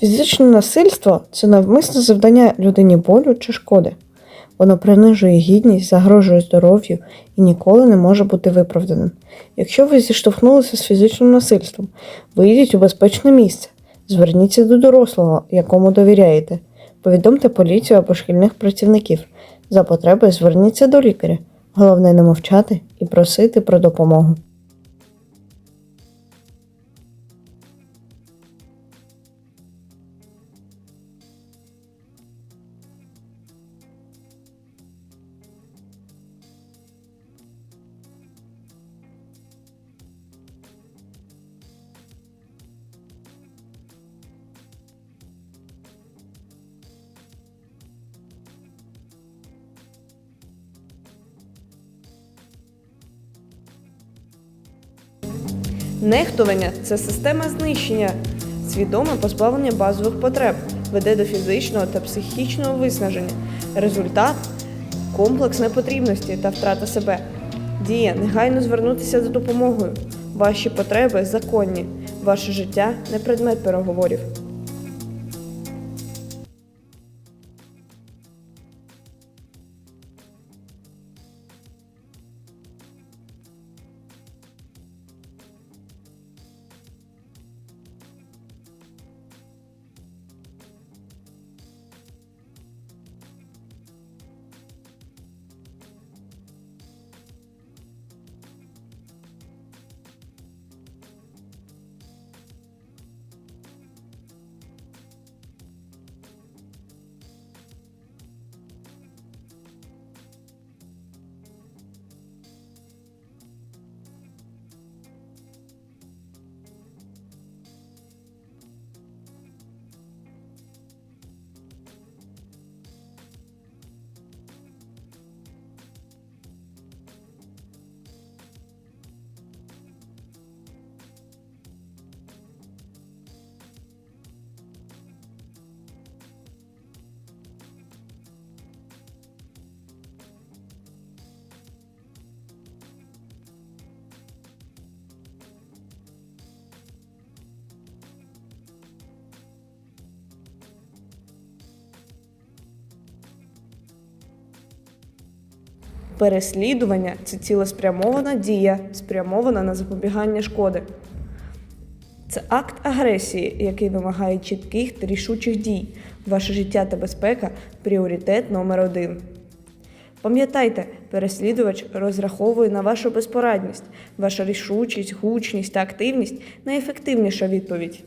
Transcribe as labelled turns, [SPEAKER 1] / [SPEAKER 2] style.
[SPEAKER 1] Фізичне насильство це навмисне завдання людині болю чи шкоди. Воно принижує гідність, загрожує здоров'ю і ніколи не може бути виправданим. Якщо ви зіштовхнулися з фізичним насильством, вийдіть у безпечне місце, зверніться до дорослого, якому довіряєте, повідомте поліцію або шкільних працівників. За потреби зверніться до лікаря. Головне не мовчати і просити про допомогу.
[SPEAKER 2] Нехтування це система знищення, свідоме позбавлення базових потреб, веде до фізичного та психічного виснаження. Результат комплекс непотрібності та втрата себе. Дія негайно звернутися за допомогою. Ваші потреби законні, ваше життя не предмет переговорів. Переслідування це цілеспрямована дія, спрямована на запобігання шкоди. Це акт агресії, який вимагає чітких та рішучих дій. Ваше життя та безпека пріоритет номер один. Пам'ятайте, переслідувач розраховує на вашу безпорадність, ваша рішучість, гучність та активність найефективніша відповідь.